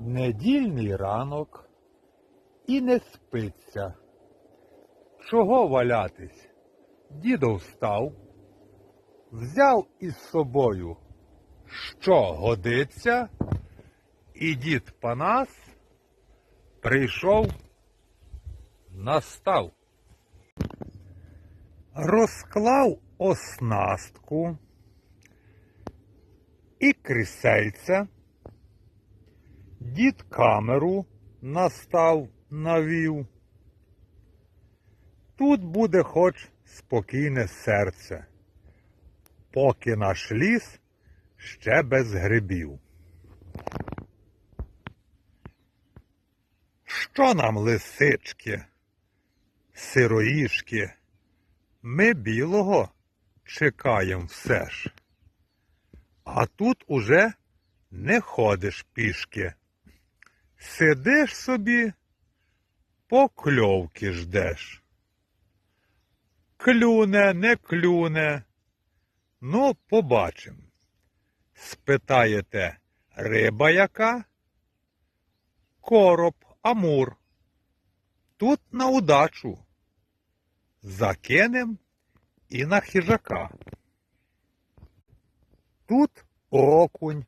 Недільний ранок і не спиться. Чого валятись? Дідо встав, взяв із собою, що годиться, і дід Панас прийшов, настав. Розклав оснастку і крісельця. Дід камеру настав, навів. Тут буде хоч спокійне серце, поки наш ліс ще без грибів. Що нам, лисички, сироїшки, ми білого чекаєм все ж. А тут уже не ходиш пішки. Сидиш собі, покльовки ждеш. Клюне, не клюне. Ну, побачим. Спитаєте, риба яка? Короб, амур. Тут на удачу. Закинем і на хижака. Тут окунь,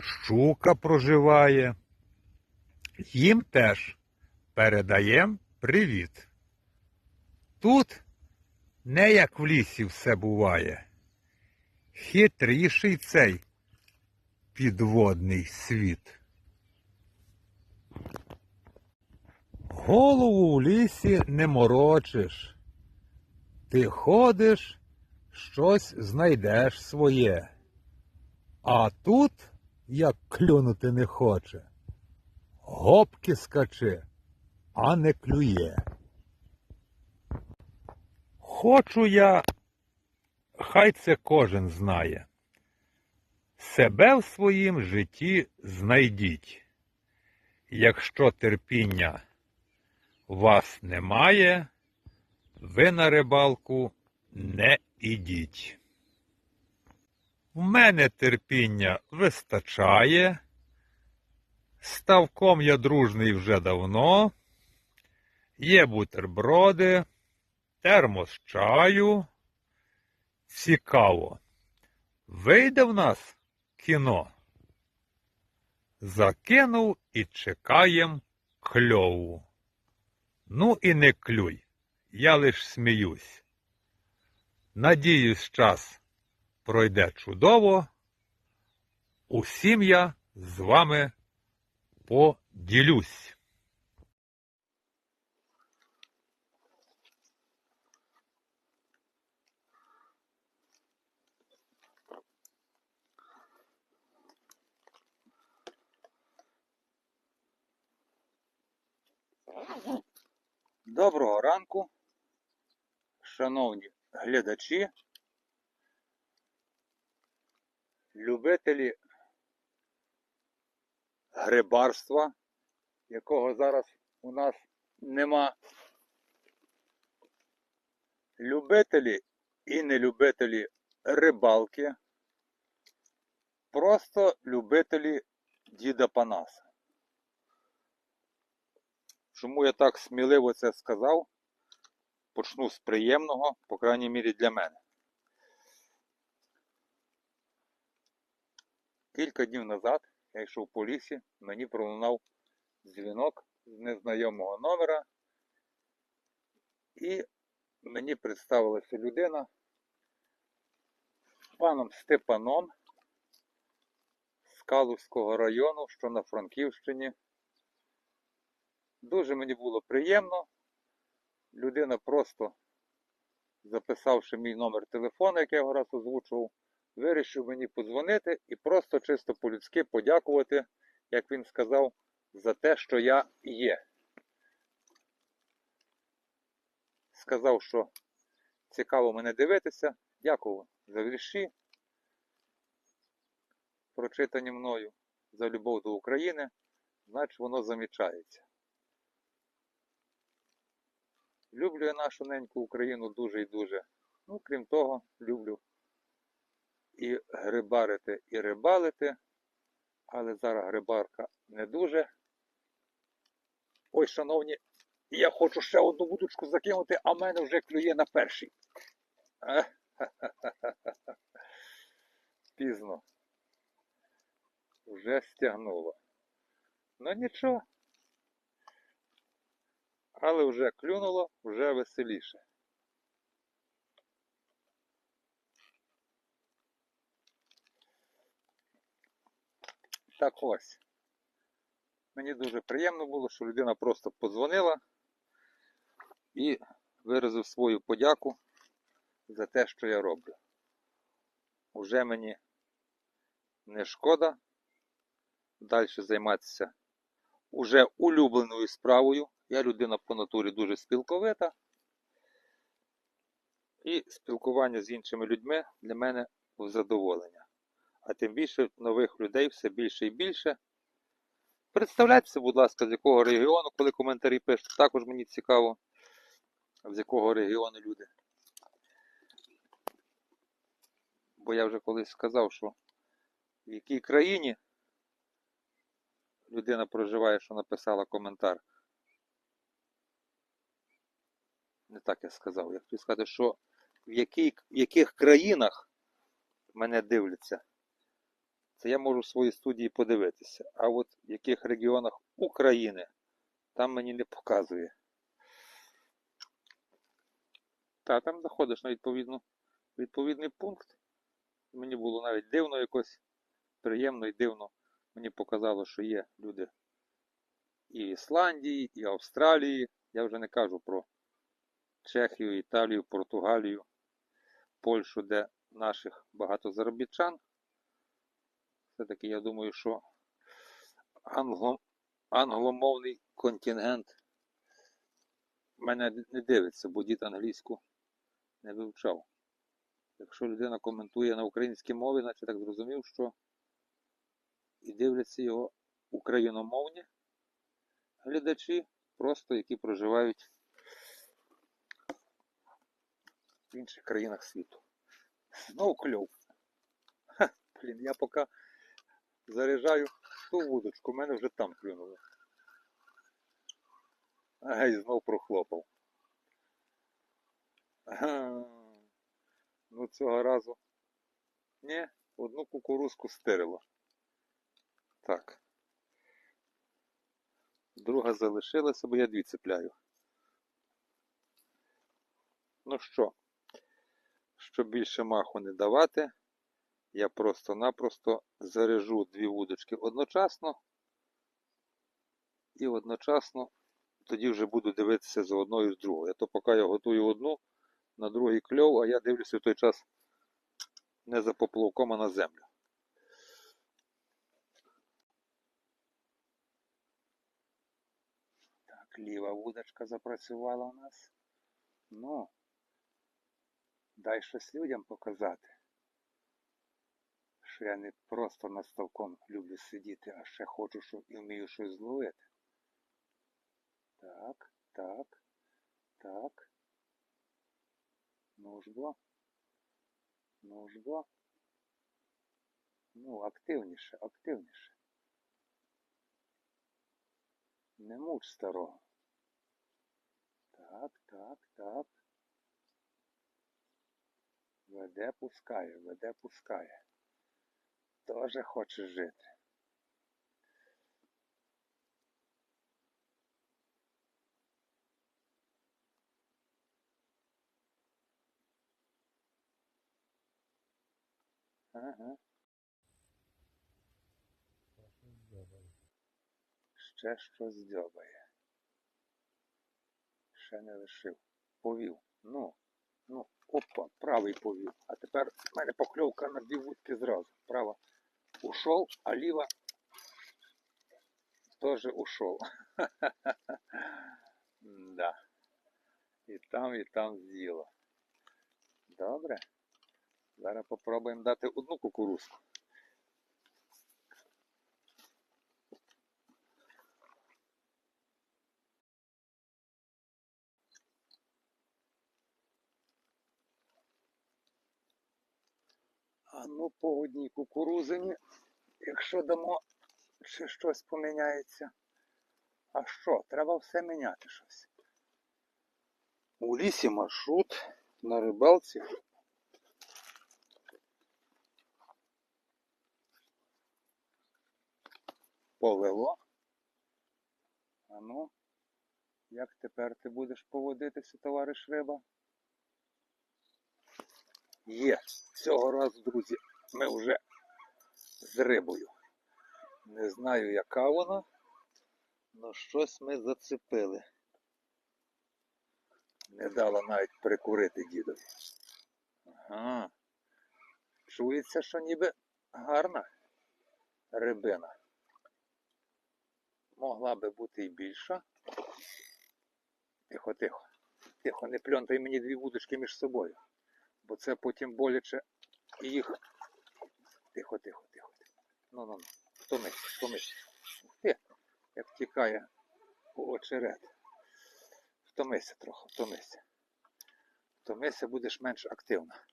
щука проживає. Їм теж передаєм привіт. Тут не як в лісі все буває. Хитріший цей підводний світ. Голову в лісі не морочиш. Ти ходиш, щось знайдеш своє. А тут, як клюнути не хоче, гопки скаче, а не клює. Хочу я, хай це кожен знає. Себе в своїм житті знайдіть. Якщо терпіння вас немає, ви на рибалку не ідіть. В мене терпіння вистачає. Ставком я дружний вже давно. Є бутерброди, термос чаю. Цікаво. Вийде в нас кіно. Закинув і чекаєм кльову. Ну і не клюй, я лиш сміюсь. Надіюсь, час пройде чудово. Усім я з вами поділюсь. Доброго ранку, шановні глядачі, любителі грибарства, якого зараз у нас нема. Любителі і нелюбителі рибалки, просто любителі діда Панаса. Чому я так сміливо це сказав? Почну з приємного, по крайній мірі для мене. Кілька днів назад я йшов по лісі, мені пролунав дзвінок з незнайомого номера, і мені представилася людина паном Степаном з Калузького району, що на Франківщині. Дуже мені було приємно. Людина просто, записавши мій номер телефону, який я його раз озвучував, вирішив мені подзвонити і просто чисто по-людськи подякувати, як він сказав, за те, що я є. Сказав, що цікаво мене дивитися. Дякую за вірші, прочитані мною, за любов до України, значить воно замічається. Люблю я нашу неньку Україну дуже і дуже. Ну, крім того, люблю і грибарити, і рибалити. Але зараз грибарка не дуже. Ой, шановні, я хочу ще одну вудочку закинути, а мене вже клює на перший. Е. Пізно. Вже стягнуло. Ну нічого. Але вже клюнуло, вже веселіше. Так ось. Мені дуже приємно було, що людина просто подзвонила і виразив свою подяку за те, що я роблю. Уже мені не шкода далі займатися уже улюбленою справою. Я людина по натурі дуже спілковита. І спілкування з іншими людьми для мене в задоволення. А тим більше нових людей все більше і більше. Представляйтеся, будь ласка, з якого регіону, коли коментарі пишете. Також мені цікаво, з якого регіону люди. Бо я вже колись сказав, що в якій країні людина проживає, що написала коментар. Не так я сказав. Я хотів сказати, що в, якій, в яких країнах мене дивляться. Це я можу в своїй студії подивитися. А от в яких регіонах України там мені не показує. Та там заходиш на відповідну, відповідний пункт. Мені було навіть дивно якось, приємно і дивно. Мені показало, що є люди і в Ісландії, і в Австралії. Я вже не кажу про Чехію, Італію, Португалію, Польщу, де наших багато заробітчан. Все-таки я думаю, що англо, англомовний контингент мене не дивиться, бо дід англійську не вивчав. Якщо людина коментує на українській мові, значить так зрозумів, що і дивляться його україномовні глядачі, просто які проживають в інших країнах світу. Знову кльов. Блін, я поки заряджаю ту вудочку, в мене вже там клюнуло. Ага, знов прохлопав. Ну цього разу. Ні, одну кукурузку стирило. Так. Друга залишилася, бо я дві цепляю. Ну що, щоб більше маху не давати, я просто-напросто заряжу дві вудочки одночасно. І одночасно тоді вже буду дивитися за одною з другою. То поки я готую одну, на другий кльов, а я дивлюся в той час не за поплавком, а на землю. Так, ліва вудочка запрацювала у нас. Ну, дай щось людям показати. Що я не просто над ставком люблю сидіти, а ще хочу, щоб і вмію щось зловити. Так, так, так. Ну ж бо. Ну ж бо. Ну, активніше, активніше. Не муч старого. Так, так, так. Веде пускає, веде пускає. Тоже хоче жити. Ага. Ще щось дзьобає. Ще не лишив. Повів. Ну, ну, опа, правий повів. А тепер в мене покльовка на дві вудки зразу. Права ушов, а ліва теж ушов. Да. І там, і там з'їло. Добре. Зараз попробуємо дати одну кукурузку. А ну по одній кукурузині, якщо дамо чи щось поміняється. А що, треба все міняти щось. У лісі маршрут на рибалці. Повело. А ну, як тепер ти будеш поводитися, товариш риба? Є. Цього разу, друзі, ми вже з рибою. Не знаю, яка вона, але щось ми зацепили. Не дала навіть прикурити дідові. Ага. Чується, що ніби гарна рибина. Могла би бути і більша. Тихо, тихо. Тихо, не пльонтай мені дві вудочки між собою. Бо це потім боляче їх. Тихо, тихо, тихо. Ну, ну, ну. Втомись, втомись. Ух ти, як втікає у очерет. Втомися трохи, втомися. Втомися, будеш менш активна.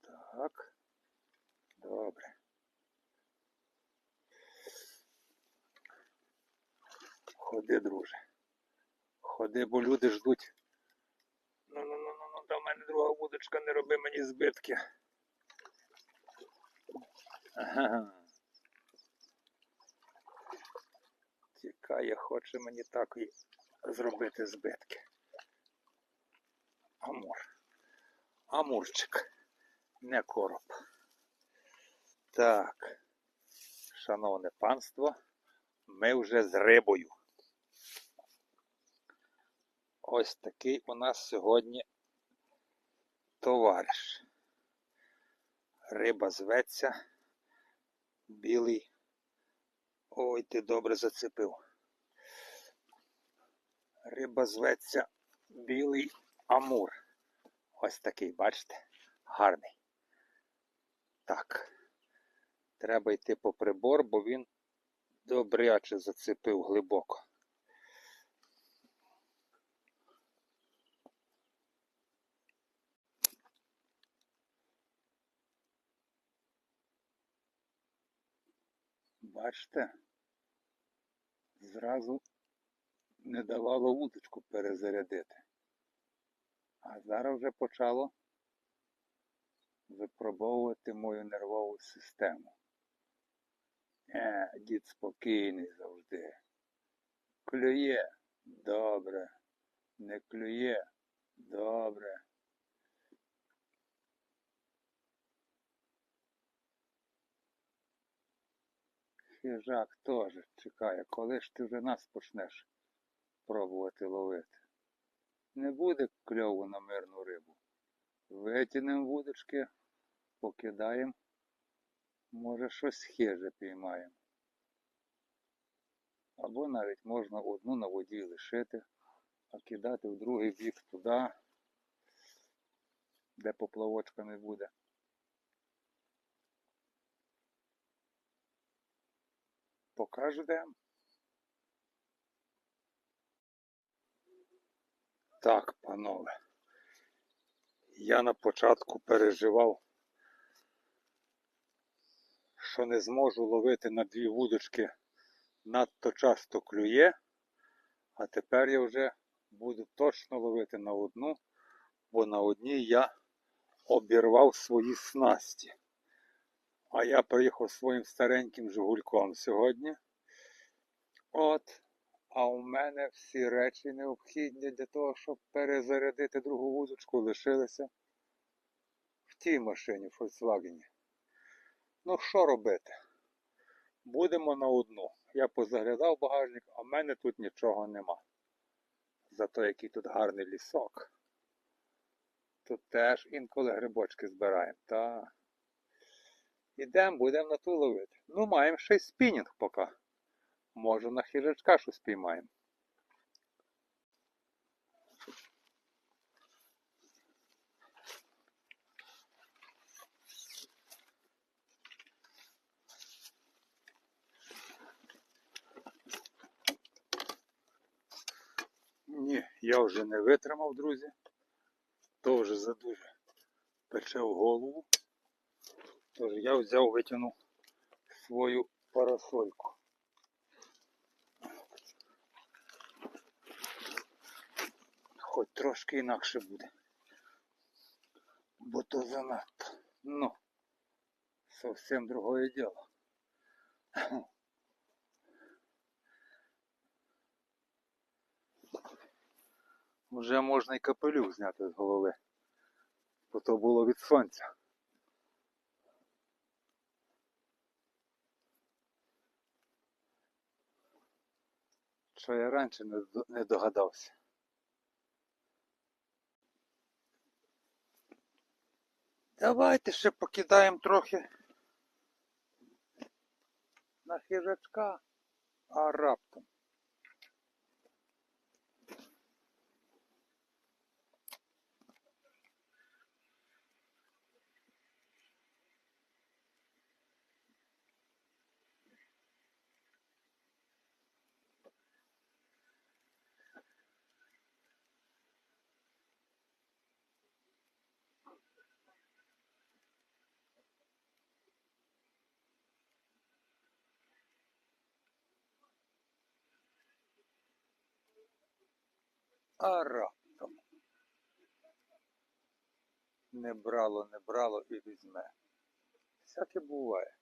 Так. Добре. Ходи, друже. Ходи, бо люди ждуть. Ну, ну, ну, ну, ну, до мене друга вудочка, не роби мені збитки. Ага. Тікає, хоче мені так і зробити збитки. Амур. Амурчик. Не короб. Так. Шановне панство, ми вже з рибою. Ось такий у нас сьогодні товариш. Риба зветься. Білий. Ой, ти добре зацепив. Риба зветься білий амур. Ось такий, бачите? Гарний. Так. Треба йти по прибор, бо він добряче зацепив глибоко. Бачите, зразу не давало вудочку перезарядити. А зараз вже почало випробовувати мою нервову систему. Е, дід спокійний завжди. Клює добре, не клює добре. Хижак теж чекає, коли ж ти вже нас почнеш пробувати ловити. Не буде кльову на мирну рибу. Витягнемо вудочки, покидаємо, може щось хиже піймаємо. Або навіть можна одну на воді лишити, а кидати в другий бік туди, де поплавочка не буде. Покажу де. Так, панове. Я на початку переживав, що не зможу ловити на дві вудочки надто часто клює, а тепер я вже буду точно ловити на одну, бо на одній я обірвав свої снасті. А я приїхав своїм стареньким жигульком сьогодні. От, а у мене всі речі необхідні для того, щоб перезарядити другу вудочку, лишилися в тій машині, в Volkswagen. Ну, що робити? Будемо на одну. Я позаглядав багажник, а в мене тут нічого нема. Зато який тут гарний лісок. Тут теж інколи грибочки збираємо. Та. Ідемо, будемо на ту ловити. Ну, маємо ще й спінінг поки. Може на хижачка щось піймаємо. Ні, я вже не витримав, друзі. То вже задуже пече в голову. Тож я взяв, витягнув свою парасольку. Хоч трошки інакше буде. Бо то занадто. Ну, зовсім другое діло. Вже можна і капелюх зняти з голови. Бо то було від сонця. Що я раніше не, догадався. Давайте ще покидаємо трохи на хижачка, а раптом. А раптом. Не брало, не брало і візьме. Всяке буває.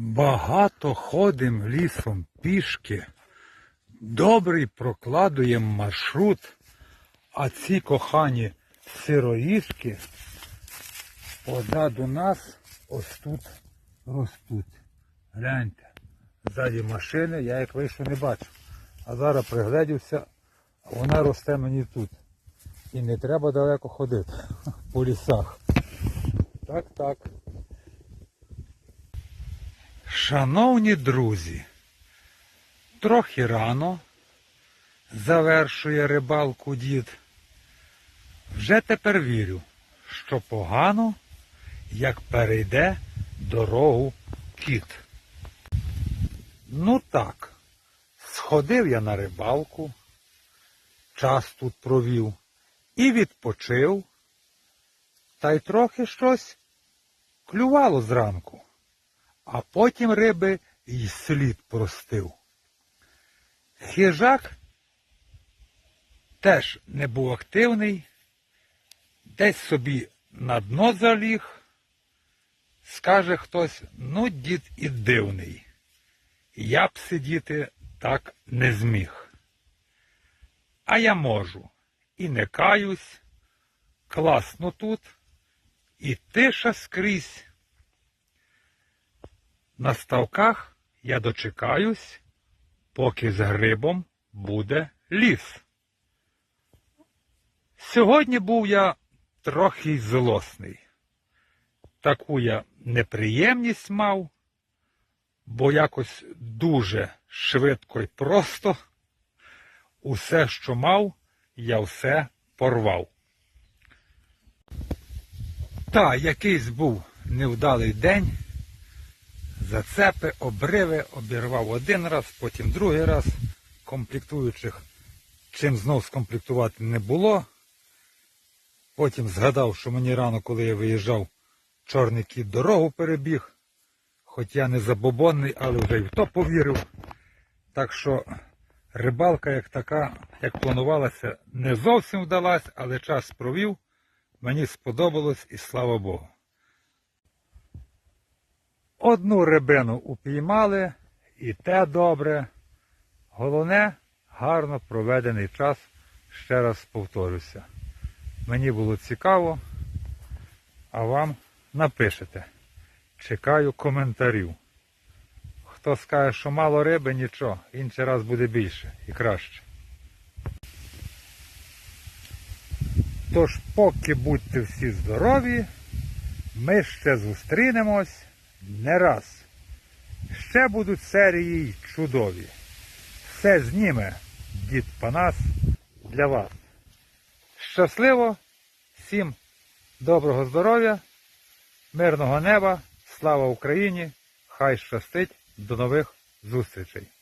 Багато ходим лісом пішки, добрий прокладуєм маршрут, а ці кохані сироїшки позаду нас ось тут ростуть. Гляньте, ззаді машини я як вийшов не бачу. А зараз пригледівся, а вона росте мені тут. І не треба далеко ходити по лісах. Так, так. Шановні друзі, трохи рано завершує рибалку дід. Вже тепер вірю, що погано, як перейде дорогу кіт. Ну так, сходив я на рибалку, час тут провів і відпочив, та й трохи щось клювало зранку а потім риби й слід простив. Хижак теж не був активний, десь собі на дно заліг, скаже хтось, ну дід і дивний. Я б сидіти так не зміг. А я можу і не каюсь, класно тут, і тиша скрізь. На ставках я дочекаюсь, поки з грибом буде ліс. Сьогодні був я трохи злосний. Таку я неприємність мав, бо якось дуже швидко й просто усе, що мав, я все порвав. Та якийсь був невдалий день. Зацепи, обриви обірвав один раз, потім другий раз. Комплектуючих чим знов скомплектувати не було. Потім згадав, що мені рано, коли я виїжджав, чорний кіт дорогу перебіг. Хоч я не забобонний, але вже й в то повірив. Так що рибалка як така, як планувалася, не зовсім вдалась, але час провів. Мені сподобалось і слава Богу. Одну рибину упіймали, і те добре. Головне, гарно проведений час, ще раз повторюся. Мені було цікаво, а вам напишете. Чекаю коментарів. Хто скаже, що мало риби, нічого, інший раз буде більше і краще. Тож, поки будьте всі здорові, ми ще зустрінемось не раз. Ще будуть серії чудові. Все зніме дід Панас для вас. Щасливо, всім доброго здоров'я, мирного неба, слава Україні! Хай щастить, до нових зустрічей!